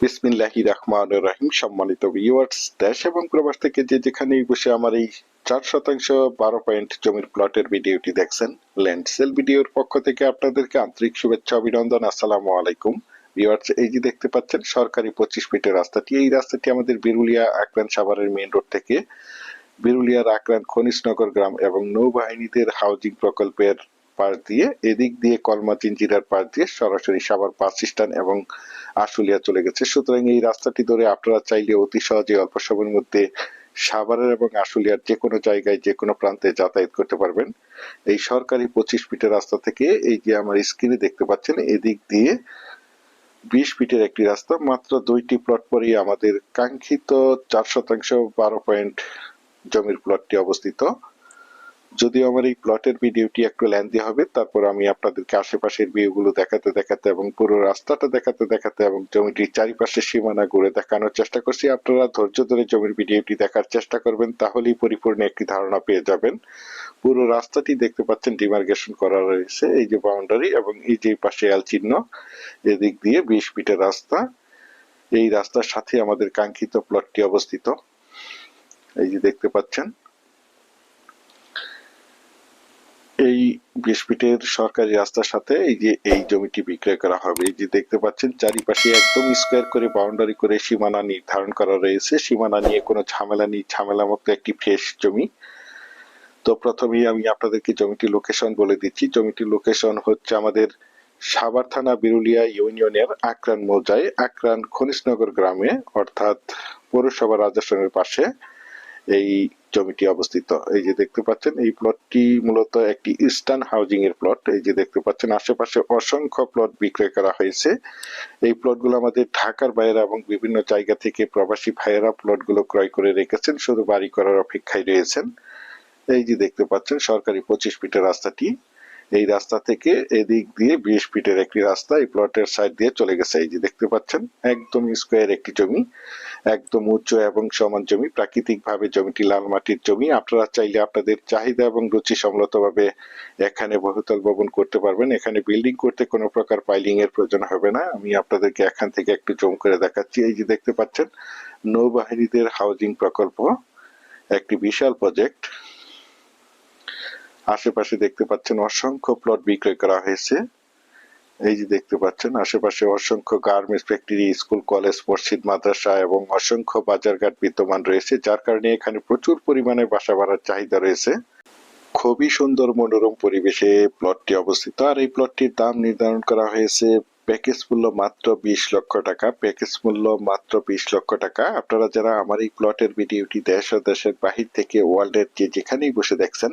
বিসমিল্লাহি রহমান রহিম। সম্মানিত ভিউয়ার্স দেশ এবং প্রবাস থেকে যে যেখানেই বসে আমার এই চার শতাংশ বারো পয়েন্ট জমির প্লটের ভিডিওটি দেখছেন ল্যান্ড সেল ভিডিওর পক্ষ থেকে আপনাদেরকে আন্তরিক শুভেচ্ছা, অভিনন্দন, আসসালামু আলাইকুম। ভিউয়ার্স এই যে দেখতে পাচ্ছেন, সরকারি পঁচিশ ফিটের রাস্তাটি। এই রাস্তাটি আমাদের বিরুলিয়া আক্রান সাভারের মেইন রোড থেকে বিরুলিয়ার আক্রান খনিশনগর গ্রাম এবং নৌবাহিনীদের হাউজিং প্রকল্পের পাশ দিয়ে, এদিক দিয়ে কলমা জিঞ্জিরার পাশ দিয়ে সরাসরি সাভার বাস স্ট্যান্ড এবং আশুলিয়া চলে গেছে। সুতরাং এই রাস্তাটি ধরে আপনারা চাইলে অতি সহজে অল্প সময়ের মধ্যে সাভারের এবং আশুলিয়ার যে কোনো জায়গায়, যে কোনো প্রান্তে যাতায়াত করতে পারবেন। এই সরকারি পঁচিশ ফিটের রাস্তা থেকে এই যে আমার স্ক্রিনে দেখতে পাচ্ছেন, এদিক দিয়ে বিশ ফিটের একটি রাস্তা, মাত্র দুইটি প্লট পরেই আমাদের কাঙ্ক্ষিত চার শতাংশ বারো পয়েন্ট জমির প্লটটি অবস্থিত। যদিও আমার এই প্লটের ভিডিওটি একটু লেন্দি হবে, তারপর আমি আপনাদেরকে আশেপাশের ভিউগুলো দেখাতে দেখাতে এবং পুরো রাস্তাটা দেখাতে দেখাতে এবং জমিটির চারিপাশে সীমানা ঘুরে দেখানোর চেষ্টা করছি। আপনারা ধৈর্য ধরে জমির ভিডিওটি দেখার চেষ্টা করবেন, তাহলেই পরিপূর্ণ একটি ধারণা পেয়ে যাবেন। পুরো রাস্তাটি দেখতে পাচ্ছেন ডিমার্গেশন করা রয়েছে, এই যে বাউন্ডারি এবং এই যে পাশে এল চিহ্ন, এদিক দিয়ে বিশ ফিটের রাস্তা। এই রাস্তার সাথে আমাদের কাঙ্ক্ষিত প্লটটি অবস্থিত। এই যে দেখতে পাচ্ছেন এই বিশ সরকারি রাস্তার সাথে এই যে এই জমিটি বিক্রয় করা হবে, এই যে দেখতে পাচ্ছেন চারিপাশে একদম স্কোয়ার করে, বাউন্ডারি করে সীমানা নির্ধারণ করা রয়েছে। সীমানা নিয়ে কোনো ঝামেলা নেই ঝামেলা মুক্ত একটি ফ্রেশ জমি। তো প্রথমেই আমি আপনাদেরকে জমিটির লোকেশন বলে দিচ্ছি। জমিটির লোকেশন হচ্ছে আমাদের সাভার থানা বিরুলিয়া ইউনিয়নের আক্রান মৌজায়, আক্রান খনিশনগর গ্রামে, অর্থাৎ পৌরসভা রাজস্থানের পাশে। এই জমিটি অবস্থিত। এই যে দেখতে পাচ্ছেন, এই প্লটটি মূলত একটি ইস্টার্ন হাউজিং এর প্লট এই যে দেখতে পাচ্ছেন, আশেপাশে অসংখ্য প্লট বিক্রয় করা হয়েছে। এই প্লটগুলো আমাদের ঢাকার বাইরে এবং বিভিন্ন জায়গা থেকে প্রবাসী ভাইয়েরা প্লটগুলো ক্রয় করে রেখেছেন, শুধু বাড়ি করার অপেক্ষায় রয়েছেন। এই যে দেখতে পাচ্ছেন, সরকারি পঁচিশ মিটার রাস্তাটি। এই রাস্তা থেকে এদিক দিয়ে বিশ ফিটের একটি রাস্তা এই প্লটের সাইড দিয়ে চলে গেছে। এই যে দেখতে পাচ্ছেন, একদম স্কোয়ার একটি জমি, একদম উচ্চ এবং সমান জমি প্রাকৃতিক ভাবে জমিটি লাল মাটির জমি। আপনারা চাইলে আপনাদের চাহিদা এবং রুচি সম্মত ভাবে এখানে বহুতল ভবন করতে পারবেন। এখানে বিল্ডিং করতে কোনো প্রকার পাইলিং এর প্রয়োজন হবে না। আমি আপনাদেরকে এখান থেকে একটু জম করে দেখাচ্ছি। এই যে দেখতে পাচ্ছেন, নৌবাহিনীদের হাউজিং প্রকল্প, একটি বিশাল প্রজেক্ট আশেপাশে দেখতে পাচ্ছেন অসংখ্য প্লট বিক্রয় করা হয়েছে। এই যে দেখতে পাচ্ছেন, আশেপাশে অসংখ্য গার্মেন্টস ফ্যাক্টরি স্কুল কলেজ মসজিদ, মাদ্রাসা এবং অসংখ্য বাজারঘাট বিদ্যমান রয়েছে, যার কারণে এখানে প্রচুর পরিমাণে বাসা বাড়ার চাহিদা রয়েছে। খুবই সুন্দর মনোরম পরিবেশে প্লটটি অবস্থিত। আর এই প্লটটির দাম নির্ধারণ করা হয়েছে প্যাকেজ মূল্য মাত্র বিশ লক্ষ টাকা। প্যাকেজ মূল্য মাত্র বিশ লক্ষ টাকা। আপনারা যারা আমার এই প্লটের ভিডিওটি দেশ ও দেশের বাহির থেকে ওয়ার্ল্ডের যে যেখানেই বসে দেখছেন